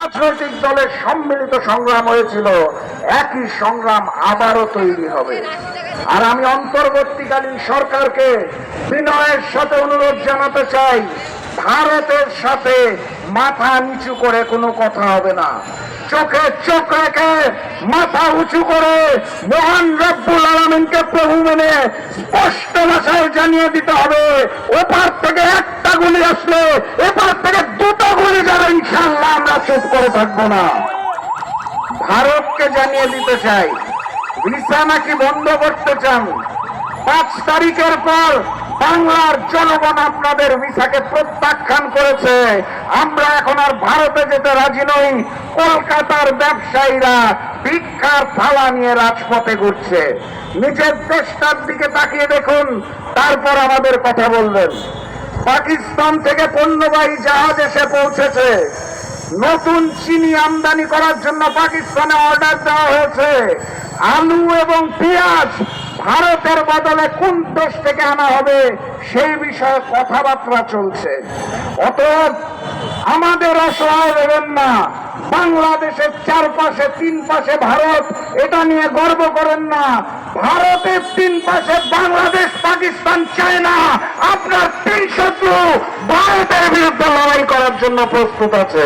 রাজনৈতিক দলের সম্মিলিত সংগ্রাম হয়েছিল। একই সংগ্রাম আবারও তৈরি হবে। আর আমি অন্তর্বর্তীকালীন সরকারকে বিনয়ের সাথে অনুরোধ জানাতে চাই, ভারতের সাথে মাথা নিচু করে কোনো কথা হবে না। চোখে চোখ রেখে মাথা উঁচু করে মহান রব্বুল আলমিনকে প্রভু মেনে স্পষ্ট ভাষায় জানিয়ে দিতে হবে, ওপার থেকে একটা গুলি আসলে চুপ করে থাকব না। ভারতকে জানিয়ে দিতে চাই, ভিসা নাকি বন্ধ করতে চান? পাঁচ তারিখের পর বাংলার জনগণ আপনাদের ভিসাকে প্রত্যাখ্যান করেছে। আমরা এখন আর ভারতে যেতে রাজি নই। কলকাতার ব্যবসায়ীরা ভিক্ষার থালা নিয়ে রাজপথে ঘুরছে। নিজের দেশটার দিকে তাকিয়ে দেখুন, তারপর আমাদের কথা বলবেন। পাকিস্তান থেকে পণ্যবাহী জাহাজ এসে পৌঁছেছে। নতুন চিনি আমদানি করার জন্য পাকিস্তানে অর্ডার দেওয়া হয়েছে। আলু এবং পেঁয়াজ ভারতের বদলে কোন দেশ থেকে আনা হবে সেই বিষয়ে কথাবার্তা চলছে। অতএব আমাদের অসহায় দেবেন না। বাংলাদেশের চারপাশে, তিন পাশে ভারত, এটা নিয়ে গর্ব করেন না। ভারতের তিন পাশে বাংলাদেশ, পাকিস্তান, চায়না। আপনার তিন শত্রু ভারতের বিরুদ্ধে জন্য প্রস্তুত আছে।